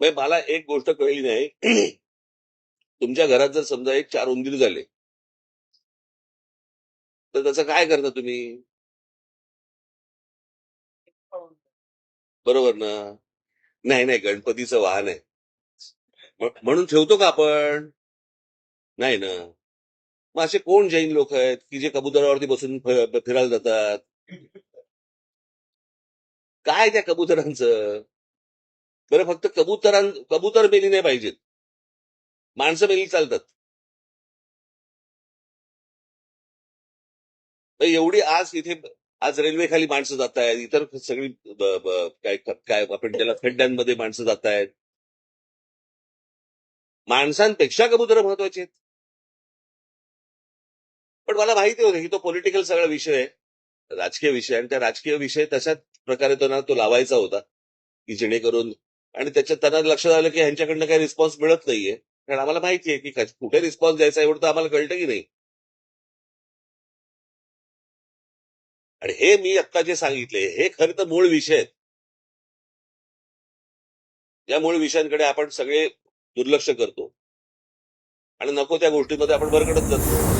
म्हणजे मला एक गोष्ट कळली नाही. तुमच्या घरात जर समजा एक चार उंदीर झाले. तर त्याचं काय करता तुम्ही? बरोबर ना? नाही नाही गणपतीचं वाहन आहे. म्हणून ठेवतो का आपण? नाही ना? मग असे कोण जैन लोक आहेत की जे कबुतरावरती बसून फिरायला जातात? काय त्या कबुतरांचं? बरं फक्त कबुतरां कबुतर मेली नाही पाहिजेत. माणसं मेली चालतात. एवढी आज इथे आज रेल्वे खाली माणसं जात आहेत इतर सगळी काय काय आपण त्याला खड्ड्यांमध्ये माणसं जात आहेत माणसांपेक्षा कबुतर महत्त्वाचे आहेत. पण मला माहिती होतं की तो पॉलिटिकल सगळा विषय आहे राजकीय विषय आणि त्या राजकीय विषय तशाच प्रकारे तो ना तो लावायचा होता की जेणेकरून आणि त्याच्यात त्यांना लक्षात आलं की ह्यांच्याकडनं काही रिस्पॉन्स मिळत नाहीये. कारण आम्हाला माहिती आहे की कुठे रिस्पॉन्स द्यायचा एवढं तर आम्हाला कळतं की नाही. आणि हे मी आत्ता जे सांगितले हे खरं तर मूळ विषय आहेत. या मूळ विषयांकडे आपण सगळे दुर्लक्ष करतो. आणि नको त्या गोष्टींमध्ये आपण भरकडत जातो.